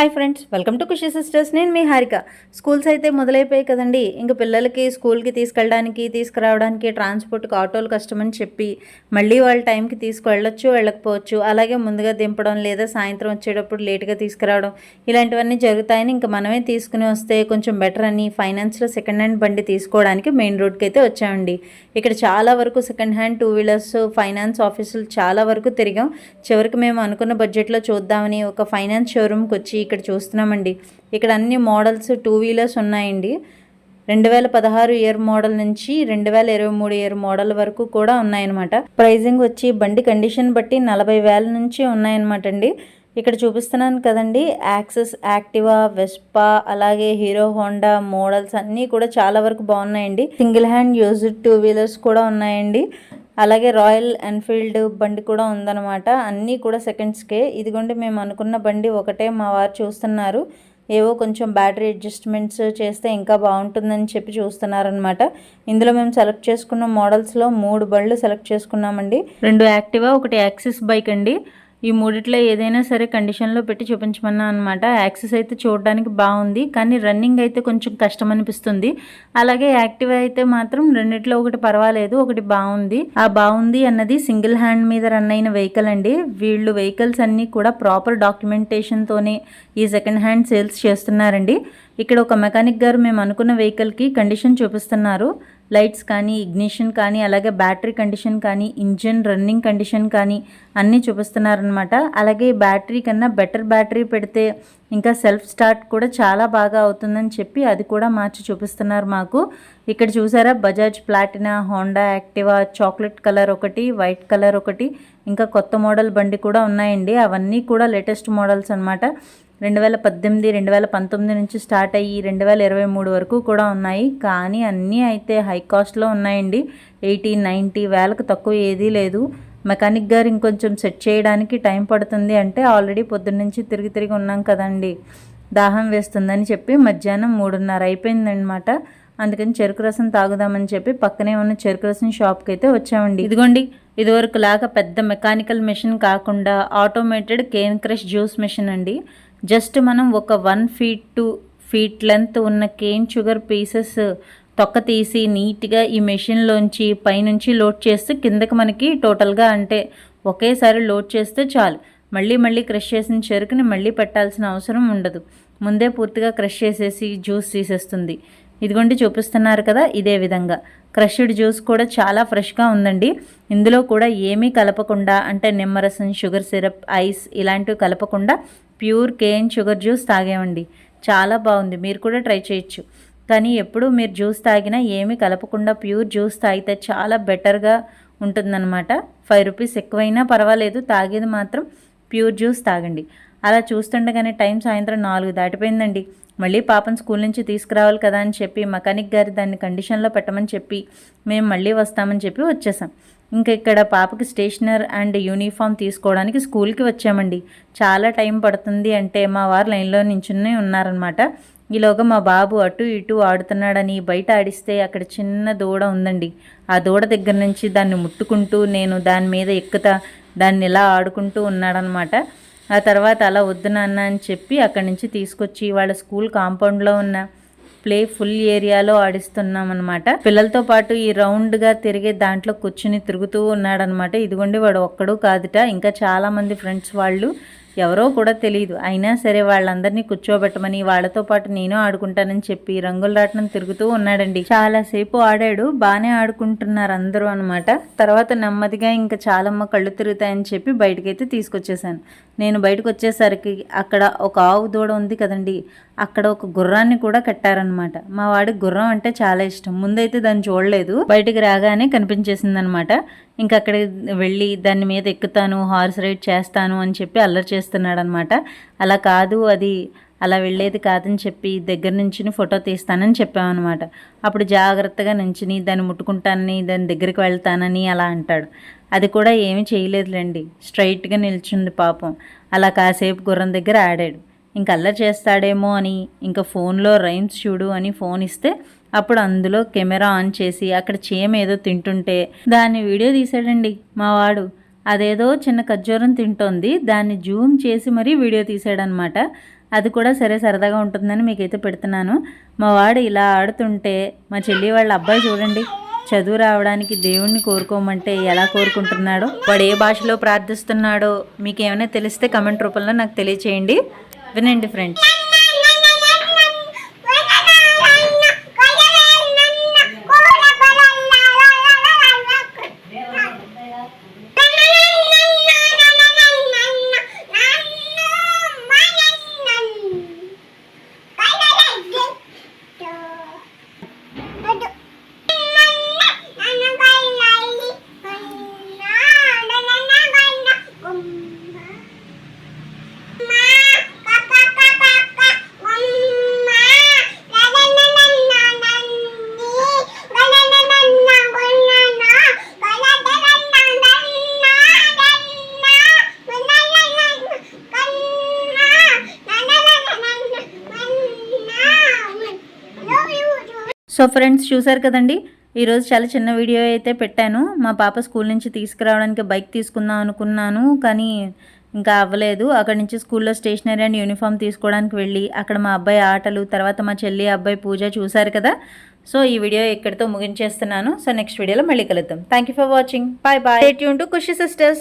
Hi friends welcome to Khushi sisters. నేను మీ Harika. Schools అయితే మొదలైపోయాయి కదండి. ఇంకా పిల్లలకి స్కూల్కి తీసుకెళ్ళడానికి తీసుకురావడానికి ట్రాన్స్పోర్ట్కి ఆటోలు కష్టమని చెప్పి మళ్ళీ వాళ్ళ టైంకి తీసుకువెళ్ళొచ్చు వెళ్ళకపోవచ్చు. అలాగే ముందుగా దింపడం లేదా సాయంత్రం వచ్చేటప్పుడు లేట్గా తీసుకురావడం ఇలాంటివన్నీ జరుగుతాయని ఇంకా మనమే తీసుకుని వస్తే కొంచెం బెటర్ అని ఫైనాన్స్లో సెకండ్ హ్యాండ్ బండి తీసుకోవడానికి మెయిన్ రోడ్కి అయితే వచ్చామండి. ఇక్కడ చాలా వరకు second hand two wheelers finance ఆఫీసులు చాలా వరకు తిరిగాం. చివరికి మేము అనుకున్న బడ్జెట్లో చూద్దామని ఒక ఫైనాన్స్ షోరూమ్కి వచ్చి ఇక్కడ చూస్తున్నామండి. ఇక్కడ అన్ని మోడల్స్ టూ వీలర్స్ ఉన్నాయండి. రెండు వేల పదహారు ఇయర్ మోడల్ నుంచి రెండు వేల ఇరవై మూడు ఇయర్ మోడల్ వరకు కూడా ఉన్నాయన్నమాట. ప్రైజింగ్ వచ్చి బండి కండిషన్ బట్టి నలభై వేల నుంచి ఉన్నాయన్నమాట అండి ఇక్కడ చూపిస్తున్నాను కదండి యాక్సెస్ యాక్టివా వెస్పా అలాగే హీరో హోండా మోడల్స్ అన్నీ కూడా చాలా వరకు బాగున్నాయండి. Single hand used two wheelers కూడా ఉన్నాయండి. అలాగే రాయల్ ఎన్ఫీల్డ్ బండి కూడా ఉందన్నమాట. అన్నీ కూడా సెకండ్స్కే. ఇదిగోండి మేము అనుకున్న బండి ఒకటే మా వారు చూస్తున్నారు. ఏవో కొంచెం బ్యాటరీ అడ్జస్ట్మెంట్స్ చేస్తే ఇంకా బాగుంటుందని చెప్పి చూస్తున్నారనమాట ఇందులో మేము సెలెక్ట్ చేసుకున్న మోడల్స్లో మూడు బళ్ళు సెలెక్ట్ చేసుకున్నామండి. రెండు యాక్టివా ఒకటి యాక్సిస్ బైక్ అండి. ఈ మూడిట్లో ఏదైనా సరే కండిషన్లో పెట్టి చూపించమన్నా అనమాట యాక్సెస్ అయితే చూడడానికి బాగుంది. కానీ రన్నింగ్ అయితే కొంచెం కష్టం అనిపిస్తుంది అలాగే యాక్టివ్ అయితే మాత్రం రెండిట్లో ఒకటి పర్వాలేదు ఒకటి బాగుంది. ఆ బాగుంది అన్నది సింగిల్ హ్యాండ్ మీద రన్ అయిన వెహికల్ అండి. వీళ్ళు వెహికల్స్ అన్నీ కూడా ప్రాపర్ డాక్యుమెంటేషన్తోనే ఈ సెకండ్ హ్యాండ్ సేల్స్ చేస్తున్నారండి. ఇక్కడ ఒక మెకానిక్ గారు మేము అనుకున్న వెహికల్కి కండిషన్ చూపిస్తున్నారు. లైట్స్ కానీ ఇగ్నిషన్ కానీ అలాగే బ్యాటరీ కండిషన్ కానీ ఇంజన్ రన్నింగ్ కండిషన్ కానీ అన్నీ చూపిస్తున్నారనమాట అలాగే బ్యాటరీ కన్నా బెటర్ బ్యాటరీ పెడితే ఇంకా సెల్ఫ్ స్టార్ట్ కూడా చాలా బాగా అవుతుందని చెప్పి అది కూడా మార్చి చూపిస్తున్నారు మాకు. ఇక్కడ చూసారా? Bajaj Platina Honda Activa chocolate colour ఒకటి వైట్ కలర్ ఒకటి ఇంకా కొత్త మోడల్ బండి కూడా ఉన్నాయండి. అవన్నీ కూడా లేటెస్ట్ మోడల్స్ అనమాట రెండు వేల పద్దెనిమిది రెండు వేల పంతొమ్మిది నుంచి స్టార్ట్ అయ్యి రెండు వేల ఇరవై మూడు వరకు కూడా ఉన్నాయి. కానీ అన్నీ అయితే హై కాస్ట్లో ఉన్నాయండి. ఎయిటీ నైంటీ వేలకు తక్కువ ఏదీ లేదు. మెకానిక్ గారు ఇంకొంచెం సెట్ చేయడానికి టైం పడుతుంది అంటే ఆల్రెడీ పొద్దున్నుంచి తిరిగి తిరిగి ఉన్నాం కదండి. దాహం వేస్తుందని చెప్పి మధ్యాహ్నం మూడున్నర అయిపోయిందనమాట అందుకని చెరుకు రసం తాగుదామని చెప్పి పక్కనే ఉన్న చెరుకు రసం షాప్కి అయితే వచ్చామండి. ఇదిగోండి ఇదివరకు లాగా పెద్ద మెకానికల్ మెషిన్ కాకుండా automated cane crush juice machine అండి. జస్ట్ మనం ఒక one feet to feet length ఉన్న కేన్ షుగర్ పీసెస్ తొక్క తీసి నీట్గా ఈ మెషిన్లోంచి పైనుంచి లోడ్ చేస్తే కిందకి మనకి టోటల్గా అంటే ఒకేసారి లోడ్ చేస్తే చాలు. మళ్ళీ మళ్ళీ క్రష్ చేసిన చెరుకుని మళ్ళీ పెట్టాల్సిన అవసరం ఉండదు. ముందే పూర్తిగా క్రష్ చేసేసి జ్యూస్ తీసేస్తుంది. ఇదిగోండి చూపిస్తున్నారు కదా ఇదే విధంగా. క్రష్డ్ జ్యూస్ కూడా చాలా ఫ్రెష్గా ఉందండి. ఇందులో కూడా ఏమీ కలపకుండా అంటే నిమ్మరసం షుగర్ సిరప్ ఐస్ ఇలాంటివి కలపకుండా ప్యూర్ కేన్ షుగర్ జ్యూస్ తాగేవండి చాలా బాగుంది. మీరు కూడా ట్రై చేయొచ్చు. కానీ ఎప్పుడు మీరు జ్యూస్ తాగినా ఏమీ కలపకుండా ప్యూర్ జ్యూస్ తాగితే చాలా బెటర్గా ఉంటుందన్నమాట. ఫైవ్ రూపీస్ ఎక్కువైనా పర్వాలేదు. తాగేది మాత్రం ప్యూర్ జ్యూస్ తాగండి. అలా చూస్తుండగానే టైం సాయంత్రం నాలుగు దాటిపోయిందండి. మళ్ళీ పాపం స్కూల్ నుంచి తీసుకురావాలి కదా అని చెప్పి మెకానిక్ గారి దాన్ని కండిషన్లో పెట్టమని చెప్పి మేము మళ్ళీ వస్తామని చెప్పి వచ్చేసాం. ఇంకా ఇక్కడ పాపకి స్టేషనర్ అండ్ యూనిఫామ్ తీసుకోవడానికి స్కూల్కి వచ్చామండి. చాలా టైం పడుతుంది అంటే మా వారు లైన్లో నించుని ఉన్నారనమాట ఈలోగా మా బాబు అటు ఇటు ఆడుతున్నాడని బయట ఆడిస్తే అక్కడ చిన్న దూడ ఉందండి. ఆ దూడ దగ్గర నుంచి దాన్ని ముట్టుకుంటూ నేను దాని మీద ఎక్కుతా దాన్ని ఇలా ఆడుకుంటూ ఉన్నాడనమాట ఆ తర్వాత అలా వద్దు నాన్న అని చెప్పి అక్కడి నుంచి తీసుకొచ్చి వాళ్ళ స్కూల్ కాంపౌండ్లో ఉన్న ప్లే ఫుల్ ఏరియాలో ఆడిస్తున్నాం అనమాట పిల్లలతో పాటు ఈ రౌండ్గా తిరిగే దాంట్లో కూర్చుని తిరుగుతూ ఉన్నాడనమాట ఇదిగోండి వాడు ఒక్కడు కాదుట. ఇంకా చాలా మంది ఫ్రెండ్స్ వాళ్ళు ఎవరో కూడా తెలియదు అయినా సరే వాళ్ళందరినీ కూర్చోబెట్టమని వాళ్ళతో పాటు నేను ఆడుకుంటానని చెప్పి రంగుల రాట్నం తిరుగుతూ ఉన్నాడండి. చాలాసేపు ఆడాడు. బాగానే ఆడుకుంటున్నారు అందరూ అనమాట తర్వాత నెమ్మదిగా ఇంకా చాలమ్మ కళ్ళు తిరుగుతాయని చెప్పి బయటకైతే తీసుకొచ్చేసాను నేను బయటకు వచ్చేసరికి అక్కడ ఒక ఆవు దూడ ఉంది కదండి. అక్కడ ఒక గుర్రాన్ని కూడా కట్టారనమాట మా వాడికి గుర్రం అంటే చాలా ఇష్టం. ముందైతే దాన్ని చూడలేదు. బయటికి రాగానే కనిపించేసింది అనమాట ఇంకా అక్కడికి వెళ్ళి దాని మీద ఎక్కుతాను హార్స్ రైడ్ చేస్తాను అని చెప్పి అల్లరి చేస్తున్నాడు అనమాట అలా కాదు అది అలా వెళ్ళేది కాదని చెప్పి దగ్గర నుంచి ఫోటో తీస్తానని చెప్పామన్నమాట అప్పుడు జాగ్రత్తగా నుంచుని దాన్ని ముట్టుకుంటానని దాని దగ్గరికి వెళ్తానని అలా అంటాడు. అది కూడా ఏమీ చేయలేదులేండి. స్ట్రైట్గా నిల్చుంది పాపం. అలా కాసేపు గుర్రం దగ్గర ఆడాడు. ఇంక అల్లరి చేస్తాడేమో అని ఇంకా ఫోన్లో రైమ్స్ చూడు అని ఫోన్ ఇస్తే అప్పుడు అందులో కెమెరా ఆన్ చేసి అక్కడ చీమ ఏదో తింటుంటే దాన్ని వీడియో తీసాడండి మా వాడు. అదేదో చిన్న ఖర్జూరం తింటోంది. దాన్ని జూమ్ చేసి మరీ వీడియో తీసాడనమాట. అది కూడా సరే సరదాగా ఉంటుందని మీకైతే పెడుతున్నాను. మా వాడు ఇలా ఆడుతుంటే మా చెల్లి వాళ్ళ అబ్బాయి చూడండి చదువు రావడానికి దేవుణ్ణి కోరుకోమంటే ఎలా కోరుకుంటున్నాడో వాడు ఏ భాషలో ప్రార్థిస్తున్నాడో మీకు ఏమైనా తెలిస్తే కమెంట్ రూపంలో నాకు తెలియచేయండి. వినండి ఫ్రెండ్స్. సో ఫ్రెండ్స్ చూసారు కదండి? ఈరోజు చాలా చిన్న వీడియో అయితే పెట్టాను. మా పాప స్కూల్ నుంచి తీసుకురావడానికి బైక్ తీసుకుందాం అనుకున్నాను కానీ ఇంకా అవ్వలేదు. అక్కడ నుంచి స్కూల్లో స్టేషనరీ అండ్ యూనిఫామ్ తీసుకోవడానికి వెళ్ళి అక్కడ మా అబ్బాయి ఆటలు తర్వాత మా చెల్లి అబ్బాయి పూజ చూశారు కదా? సో ఈ వీడియో ఇక్కడితో ముగించేస్తున్నాను. సో నెక్స్ట్ వీడియోలో మళ్ళీ కలుద్దాం. Thank you for watching bye bye tune to Khushi sisters